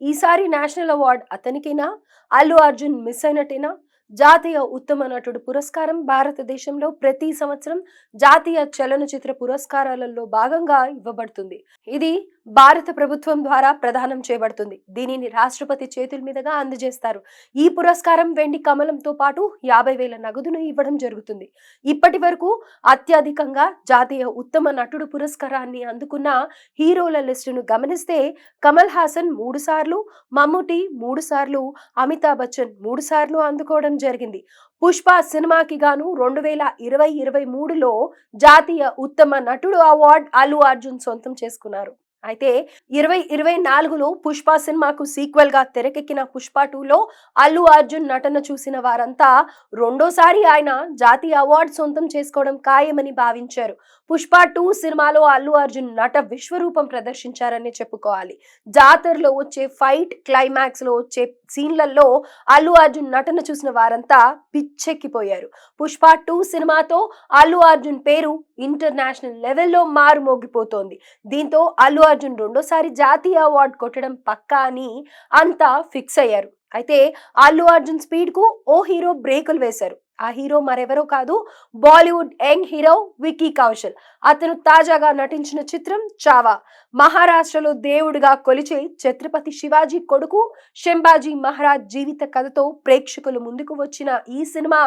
ఈసారి national award అతనికేనా Allu Arjun miss అయినట్టేనా జాతీయ ఉత్తమ నటుడు పురస్కారం భారతదేశంలో ప్రతి సంవత్సరం జాతీయ చలనచిత్ర పురస్కారాలలో భాగంగా ఇవ్వబడుతుంది. ఇది భారత ప్రభుత్వం ద్వారా ప్రదానం చేయబడుతుంది. దీనిని రాష్ట్రపతి చేతుల మీదుగా అందజేస్తారు. ఈ పురస్కారం వెండి కమలంతో పాటు యాభై వేల నగదును ఇవ్వడం జరుగుతుంది. ఇప్పటి వరకు అత్యధికంగా జాతీయ ఉత్తమ నటుడు పురస్కారాన్ని అందుకున్న హీరోల లిస్టును గమనిస్తే కమల్ హాసన్ మూడు సార్లు మమ్ముటి మూడు సార్లు అమితాబ్ బచ్చన్ మూడు సార్లు అందుకోవడం జరిగింది. పుష్ప సినిమాకి గాను రెండు వేల ఇరవై ఇరవై మూడులో జాతీయ ఉత్తమ నటుడు అవార్డు అల్లు అర్జున్ సొంతం చేసుకున్నారు. అయితే ఇరవై ఇరవై నాలుగులో పుష్ప సినిమాకు సీక్వెల్గా తెరకెక్కిన పుష్ప టూలో అల్లు అర్జున్ నటన చూసిన వారంతా రెండోసారి ఆయన జాతీయ అవార్డు సొంతం చేసుకోవడం ఖాయమని భావించారు. పుష్ప టూ సినిమాలో అల్లు అర్జున్ నట విశ్వరూపం ప్రదర్శించారని చెప్పుకోవాలి. జాతరలో వచ్చే ఫైట్ క్లైమాక్స్లో వచ్చే సీన్లలో అల్లు అర్జున్ నటన చూసిన వారంతా పిచ్చెక్కిపోయారు. పుష్ప టూ సినిమాతో అల్లు అర్జున్ పేరు ఇంటర్నేషనల్ లెవెల్లో మారు మోగిపోతోంది దీంతో అల్లు అర్జున్ రెండోసారి జాతీయ అవార్డు కొట్టడం పక్కా అని అంతా ఫిక్స్ అయ్యారు. అయితే అల్లు అర్జున్ స్పీడ్కు ఓ హీరో బ్రేకులు వేశారు. ఆ హీరో మరెవరో కాదు Bollywood young hero Vicky Kaushal. అతను తాజాగా నటించిన చిత్రం చావా. మహారాష్ట్రలో దేవుడిగా కొలిచే ఛత్రపతి శివాజీ కొడుకు శంభాజీ మహారాజ్ జీవిత కథతో ప్రేక్షకులు ముందుకు వచ్చిన ఈ సినిమా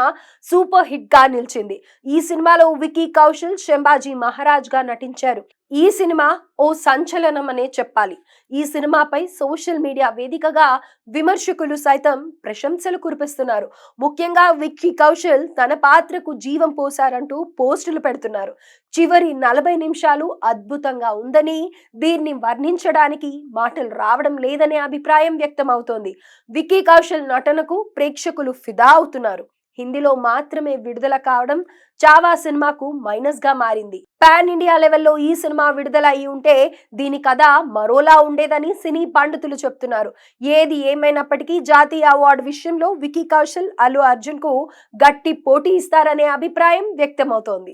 సూపర్ హిట్గా నిలిచింది. ఈ సినిమాలో విక్కీ కౌశల్ శంభాజీ మహారాజ్గా నటించారు. ఈ సినిమా ఓ సంచలనం అనే చెప్పాలి. ఈ సినిమాపై సోషల్ మీడియా వేదికగా విమర్శకులు సైతం ప్రశంసలు కురిపిస్తున్నారు. ముఖ్యంగా విక్కీ కౌశల్ తన పాత్రకు జీవం పోసారంటూ పోస్టులు పెడుతున్నారు. చివరి నలభై నిమిషాలు అద్భుతంగా ఉందని దీన్ని వర్ణించడానికి మాటలు రావడం లేదనే అభిప్రాయం వ్యక్తమవుతోంది. విక్కీ కౌశల్ నటనకు ప్రేక్షకులు ఫిదా అవుతున్నారు. హిందీలో మాత్రమే విడుదల కావడం చావా సినిమాకు మైనస్గా మారింది. పాన్ ఇండియా లెవెల్లో ఈ సినిమా విడుదల అయి ఉంటే దీని కథ మరోలా ఉండేదని సినీ పండితులు చెప్తున్నారు. ఏది ఏమైనప్పటికీ జాతీయ అవార్డు విషయంలో వికీ కౌశల్ అల్లు అర్జున్కు గట్టి పోటీ ఇస్తారనే అభిప్రాయం వ్యక్తమవుతోంది.